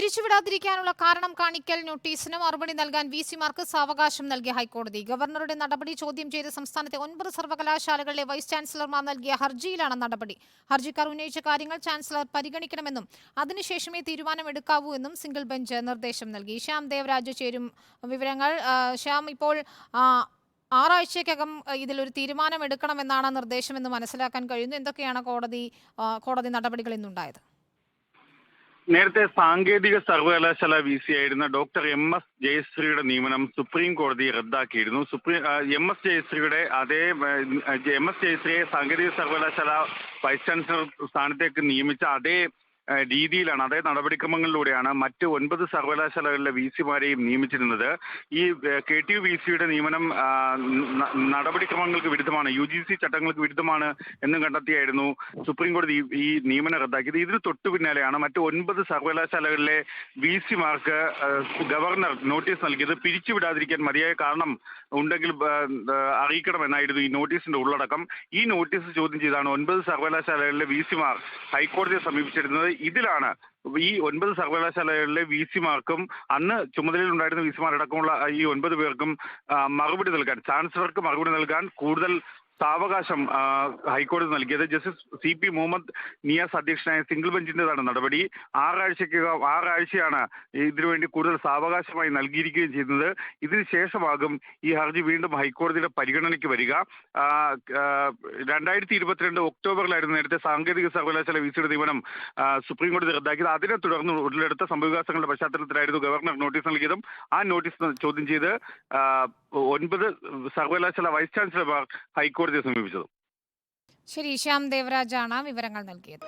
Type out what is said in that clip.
പിരിച്ചുവിടാതിരിക്കാനുള്ള കാരണം കാണിക്കൽ നോട്ടീസിന് മറുപടി നൽകാൻ വി സിമാർക്ക് സാവകാശം നൽകിയ ഹൈക്കോടതി. ഗവർണറുടെ നടപടി ചോദ്യം ചെയ്ത് സംസ്ഥാനത്തെ ഒൻപത് സർവകലാശാലകളിലെ വൈസ് ചാൻസലർമാർ നൽകിയ ഹർജിയിലാണ് നടപടി. ഹർജിക്കാർ ഉന്നയിച്ച കാര്യങ്ങൾ ചാൻസലർ പരിഗണിക്കണമെന്നും അതിനുശേഷമേ തീരുമാനമെടുക്കാവൂ എന്നും സിംഗിൾ ബെഞ്ച് നിർദ്ദേശം നൽകി. ശ്യാം ദേവരാജ് ചേരും വിവരങ്ങൾ. ശ്യാം ഇപ്പോൾ ഇതിൽ ഒരു ആ, ഇതിലൊരു തീരുമാനമെടുക്കണമെന്നാണ് നിർദ്ദേശമെന്ന് മനസ്സിലാക്കാൻ കഴിയുന്നു. എന്തൊക്കെയാണ് കോടതി കോടതി നടപടികൾ ഇന്നുണ്ടായത്? നേരത്തെ സാങ്കേതിക സർവകലാശാല വി സി ആയിരുന്ന ഡോക്ടർ എം എസ് ജയശ്രീയുടെ നിയമനം സുപ്രീം കോടതി റദ്ദാക്കിയിരുന്നു. സുപ്രീം എം എസ് ജയശ്രീയുടെ അതേ എം എസ് ജയശ്രീയെ സാങ്കേതിക സർവകലാശാല വൈസ് ചാൻസലർ സ്ഥാനത്തേക്ക് നിയമിച്ച അതേ രീതിയിലാണ് അതേ നടപടിക്രമങ്ങളിലൂടെയാണ് മറ്റ് ഒൻപത് സർവകലാശാലകളിലെ വി സിമാരെയും നിയമിച്ചിരുന്നത്. ഈ കെ ടി യു വി സിയുടെ നിയമനം നടപടിക്രമങ്ങൾക്ക് വിരുദ്ധമാണ് യു ജി സി ചട്ടങ്ങൾക്ക് വിരുദ്ധമാണ് എന്ന് കണ്ടെത്തിയായിരുന്നു സുപ്രീം കോടതി ഈ- നിയമനം റദ്ദാക്കിയത്. ഇതിന് തൊട്ടു പിന്നാലെയാണ് മറ്റ് ഒൻപത് സർവകലാശാലകളിലെ വി സിമാർക്ക് ഗവർണർ നോട്ടീസ് നൽകിയത്. പിരിച്ചുവിടാതിരിക്കാൻ മതിയായ കാരണം ഉണ്ടെങ്കിൽ അറിയിക്കണമെന്നായിരുന്നു ഈ നോട്ടീസിന്റെ ഉള്ളടക്കം. ഈ നോട്ടീസ് ചോദ്യം ചെയ്താണ് ഒൻപത് സർവകലാശാലകളിലെ വി സിമാർ ഹൈക്കോടതിയെ സമീപിച്ചിരുന്നത്. ഇതിലാണ് ഈ ഒൻപത് സർവകലാശാലകളിലെ വി സിമാർക്കും അന്ന് ചുമതലയിൽ ഉണ്ടായിരുന്ന വി സിമാർ അടക്കമുള്ള ഈ ഒൻപത് പേർക്കും മറുപടി നൽകാൻ ചാൻസലർക്ക് മറുപടി നൽകാൻ കൂടുതൽ സാവകാശം ഹൈക്കോടതി നൽകിയത്. Justice C P Muhammad Niyas അധ്യക്ഷനായ സിംഗിൾ ബെഞ്ചിന്റേതാണ് നടപടി. ആറാഴ്ചയ്ക്കകം ആറാഴ്ചയാണ് ഇതിനുവേണ്ടി കൂടുതൽ സാവകാശമായി നൽകിയിരിക്കുകയും ചെയ്യുന്നത് ഇതിന് ശേഷമാകും ഈ ഹർജി വീണ്ടും ഹൈക്കോടതിയുടെ പരിഗണനയ്ക്ക് വരിക. രണ്ടായിരത്തി ഇരുപത്തിരണ്ട് ഒക്ടോബറിലായിരുന്നു നേരത്തെ സാങ്കേതിക സർവകലാശാല വി സിയുടെ നിയമനം സുപ്രീം കോടതി റദ്ദാക്കിയത്. അതിനെ തുടർന്ന് ഉടലെടുത്ത സംഭവവികാസങ്ങളുടെ പശ്ചാത്തലത്തിലായിരുന്നു ഗവർണർ നോട്ടീസ് നൽകിയതും ആ നോട്ടീസ് ചോദ്യം ചെയ്ത് ഒൻപത് സർവകലാശാല വൈസ് ചാൻസലർമാർ കോടതിയെ സമീപിച്ചത് ശരി ശ്യാം ദേവരാജാണ് വിവരങ്ങൾ നൽകിയത്.